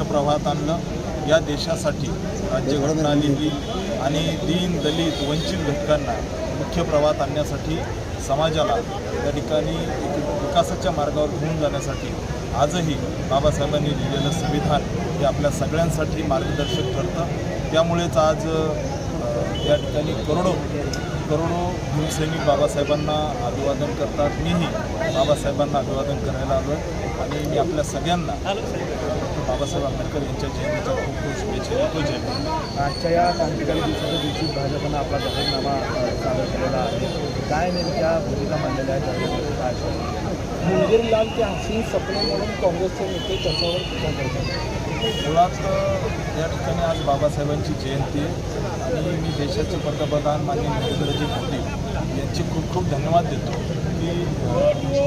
मुख्य प्रवाहात आणलं. या देशासाठी राज्यघटना लिहिली आणि दीन दलित वंचित घटकांना मुख्य प्रवाहात आणण्यासाठी समाजाला त्या ठिकाणी एक विकासाच्या मार्गावर घेऊन जाण्यासाठी आजही बाबासाहेबांनी लिहिलेलं संविधान हे आपल्या सगळ्यांसाठी मार्गदर्शक ठरतं. त्यामुळेच आज या ठिकाणी करोडो करोडो भीमसैनिक बाबासाहेबांना अभिवादन करतात. मीही बाबासाहेबांना अभिवादन करायला आलो आणि मी आपल्या सगळ्यांना बाबासाहेब आंबेडकर यांच्या जयंतीच्या खूप खूप शुभेच्छा देतो. जय भीम. आजच्या या क्रांतिकारी दिवसाच्या दिवशी भाजपनं आपला जाहीरनामा सादर केलेला आहे. काय नेमक्या भूमिका मांडलेल्या आहेत? काय असेल? मुलगीरलाल ते हसीन सपने म्हणून काँग्रेसचे नेते त्याच्यावर टीका करतात. मुळात या ठिकाणी आज बाबासाहेबांची जयंती आहे. आणि मी देशाचे पंतप्रधान माननीय नरेंद्रजी मोदी यांचे खूप खूप धन्यवाद देतो की अ,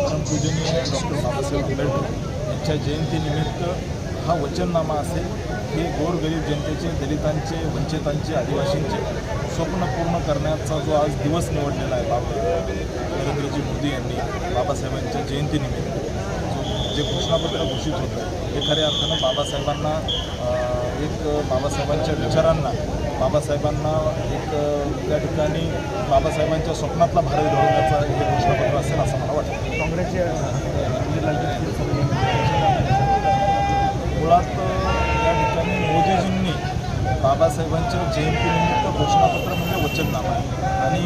परमपूजनीय डॉक्टर बाबासाहेब आंबेडकर यांच्या जयंतीनिमित्त हा वचननामा असेल हे गोरगरीब जनतेचे दलितांचे वंचितांचे आदिवासींचे स्वप्न पूर्ण करण्याचा जो आज दिवस निवडलेला आहे बाबा नरेंद्रजी मोदी यांनी बाबासाहेबांच्या जयंतीनिमित्त जो जे घोषणापत्र घोषित होतं हे खऱ्या अर्थानं बाबासाहेबांना एक बाबासाहेबांच्या विचारांना बाबासाहेबांना एक त्या ठिकाणी बाबासाहेबांच्या स्वप्नातला भारत घडवण्याचं हे घोषणापत्र असेल असं मला वाटतं काँग्रेसचे अ, मुलगीरलाल ते सपने मुळात अ, या ठिकाणी मोदीजींनी बाबासाहेबांच्या जयंतीनिमित्त घोषणापत्र म्हणजे वचननामा आहे. आणि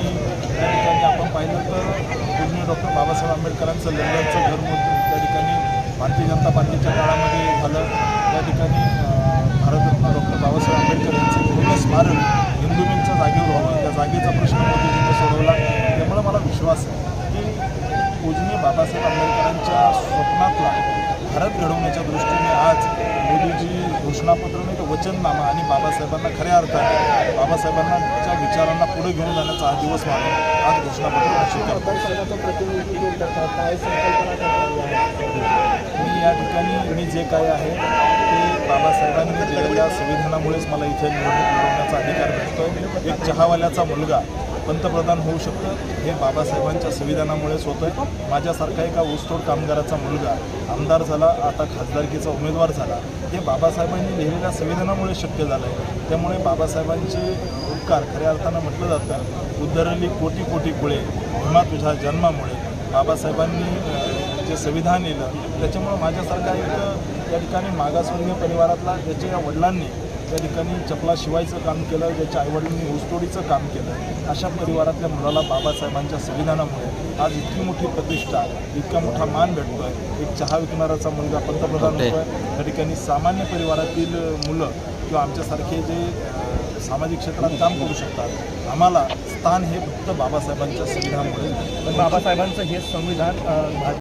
त्या ठिकाणी आपण पाहिलं तर पूर्ण डॉक्टर बाबासाहेब आंबेडकरांचं लंडनचं घर मोठं त्या ठिकाणी भारतीय जनता पार्टीच्या काळामध्ये झालं. त्या ठिकाणी भारतरत्न डॉक्टर बाबासाहेब आंबेडकर यांचं पूर्ण स्मारक हिंदुमींच्या जागेवर व्हावं. त्या जागेचा प्रश्न मोदीजींनी सोडवला. त्यामुळे मला विश्वास आहे की पूजनीय बाबासाहेब आंबेडकरांच्या स्वप्नातला भारत घडवण्याच्या दृष्टीने आज मोदीजी घोषणापत्र नाही तर वचननामा आणि बाबासाहेबांना खऱ्या अर्थाने बाबासाहेबांच्या विचारांना पुढे घेऊन जाण्याचा हा दिवस मानून आज घोषणापत्र घोषित करतो मी या ठिकाणी मी जे काय आहे बाबासाहेबांनी दिलेल्या संविधानामुळेच मला इथे निवडणूक लढवण्याचा अधिकार मिळतो एक चहावाल्याचा मुलगा पंतप्रधान होऊ शकतं. हे बाबासाहेबांच्या संविधानामुळेच होतं माझ्यासारखा एका ऊसतोड कामगाराचा मुलगा आमदार झाला आता खासदारकीचा उमेदवार झाला. हे बाबासाहेबांनी लिहिलेल्या संविधानामुळे शक्य झालं आहे त्यामुळे बाबासाहेबांचे उपकार खऱ्या अर्थानं म्हटलं जातं. उद्धरली कोटी कोटी कुळे भीमा तुझ्या जन्मामुळे. बाबासाहेबांनी जे संविधान लिहिलं त्याच्यामुळं माझ्यासारखा एक या ठिकाणी मागासवर्गीय परिवारातला ज्याच्या या वडिलांनी त्या ठिकाणी चपला शिवायचं काम केलं ज्याच्या आईवडिलांनी ऊसतोडीचं काम केलं. अशा परिवारातल्या मुलाला बाबासाहेबांच्या संविधानामुळे आज इतकी मोठी प्रतिष्ठा इतका मोठा मान भेटतोय. एक चहा विकणाराचा मुलगा पंतप्रधान होतोय. त्या ठिकाणी सामान्य परिवारातील मुलं किंवा आमच्यासारखे जे सामाजिक क्षेत्रात काम करू शकतात आम्हाला स्थान हे फक्त बाबासाहेबांच्या संविधानामुळे. पण बाबासाहेबांचं हे संविधान